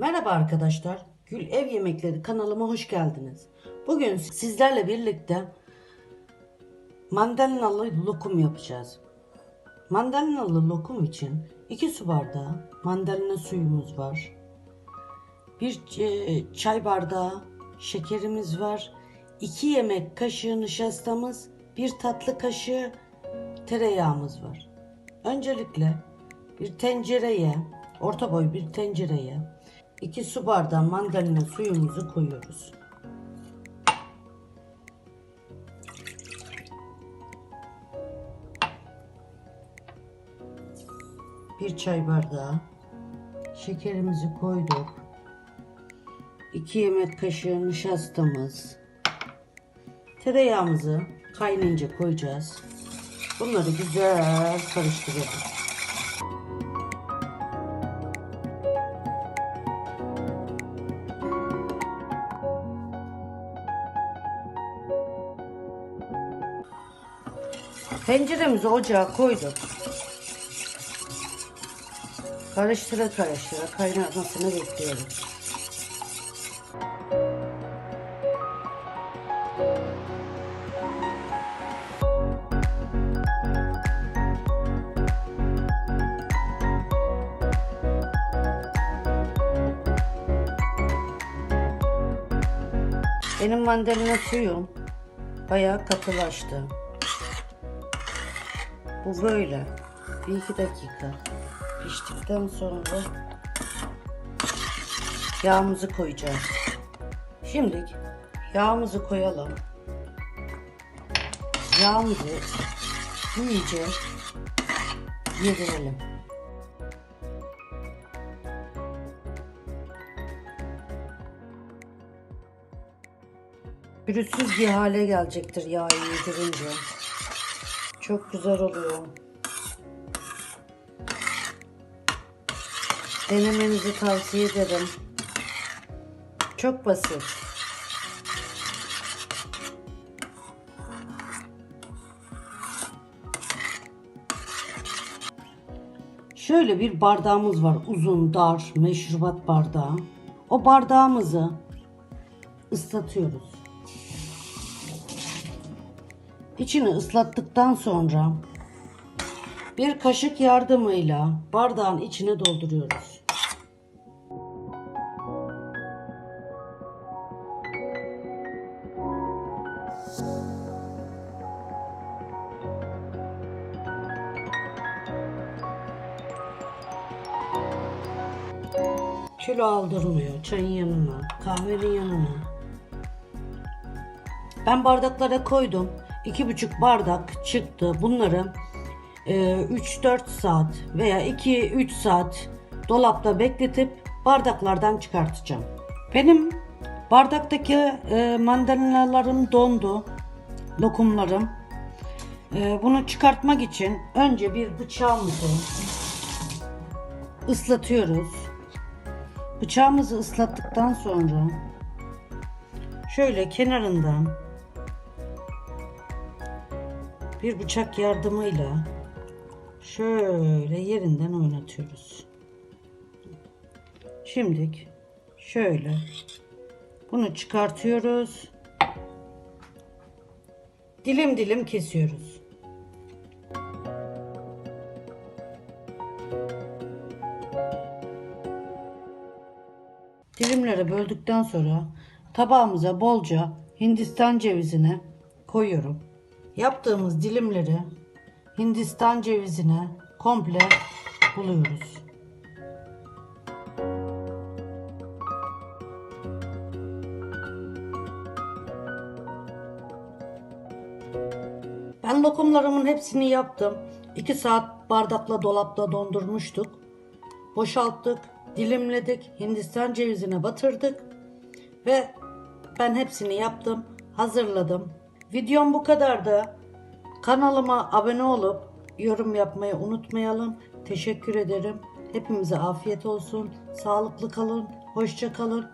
Merhaba arkadaşlar. Gül Ev Yemekleri kanalıma hoş geldiniz. Bugün sizlerle birlikte mandalinalı lokum yapacağız. Mandalinalı lokum için 2 su bardağı mandalina suyumuz var. Bir e, çay bardağı şekerimiz var. 2 yemek kaşığı nişastamız, bir tatlı kaşığı tereyağımız var. Öncelikle bir tencereye, orta boy bir tencereye 2 su bardağı mandalina suyumuzu koyuyoruz. Bir çay bardağı şekerimizi koyduk. 2 yemek kaşığı nişastamız. Tereyağımızı kaynayınca koyacağız. Bunları güzel karıştırıyoruz. Tenceremizi ocağa koyduk. Karıştıra karıştıra kaynamasını bekliyoruz. Benim mandalina suyum bayağı katılaştı. Bu böyle. Bir iki dakika piştikten sonra yağımızı koyacağız. Şimdi yağımızı koyalım. Yağımızı iyice yedirelim. Pürüzsüz bir hale gelecektir yağı yedirince. Çok güzel oluyor. Denemenizi tavsiye ederim. Çok basit. Şöyle bir bardağımız var. Uzun, dar, meşrubat bardağı. O bardağımızı ıslatıyoruz. İçini ıslattıktan sonra bir kaşık yardımıyla bardağın içine dolduruyoruz. Kilo aldırmıyor çayın yanına, kahvenin yanına. Ben bardaklara koydum. 2,5 bardak çıktı. Bunları e, 3-4 saat veya 2-3 saat dolapta bekletip bardaklardan çıkartacağım. Benim bardaktaki e, mandalinalarım dondu. Lokumlarım. E, bunu çıkartmak için önce bir bıçağımızı ıslatıyoruz. Bıçağımızı ıslattıktan sonra şöyle kenarından bir bıçak yardımıyla şöyle yerinden oynatıyoruz. Şimdilik şöyle bunu çıkartıyoruz. Dilim dilim kesiyoruz. Dilimlere böldükten sonra tabağımıza bolca Hindistan cevizini koyuyorum. Yaptığımız dilimleri Hindistan cevizine komple buluyoruz. Ben lokumlarımın hepsini yaptım. 2 saat bardakla dolapta dondurmuştuk. Boşalttık, dilimledik, Hindistan cevizine batırdık ve ben hepsini yaptım, hazırladım. Videom bu kadardı. Kanalıma abone olup yorum yapmayı unutmayalım. Teşekkür ederim. Hepimize afiyet olsun. Sağlıklı kalın. Hoşça kalın.